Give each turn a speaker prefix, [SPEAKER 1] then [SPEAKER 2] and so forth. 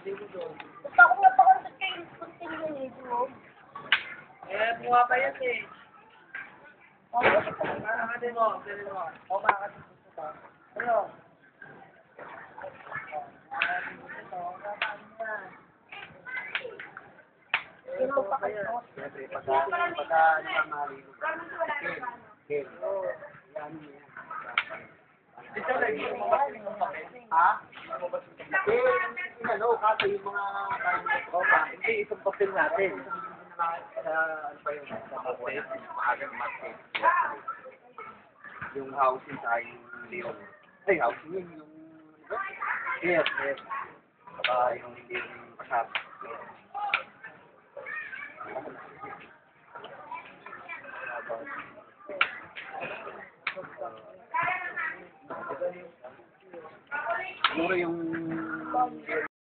[SPEAKER 1] Gusto ako napakonsult kayo continue eh, bro.
[SPEAKER 2] Eh, buha pa yan eh.
[SPEAKER 1] Oh?
[SPEAKER 2] Parang ano mo, ganun mo. O, bakit gusto ka? Ano?
[SPEAKER 1] Sino pa kayo?
[SPEAKER 3] Siyempre, pagka, pagka ano ka maligo. Okay. Yan, yan.
[SPEAKER 2] Ito lagi yung mga yung papel.
[SPEAKER 3] Ha? Eh, ano, kaso yung mga kain ko pa.
[SPEAKER 2] Hindi, itong papel natin.
[SPEAKER 3] Ano pa yun? Maagang market. Yung housing sa yung yung ay housing yun yung ano? Yes, yes. Saka yung yung pasap. Siguro yung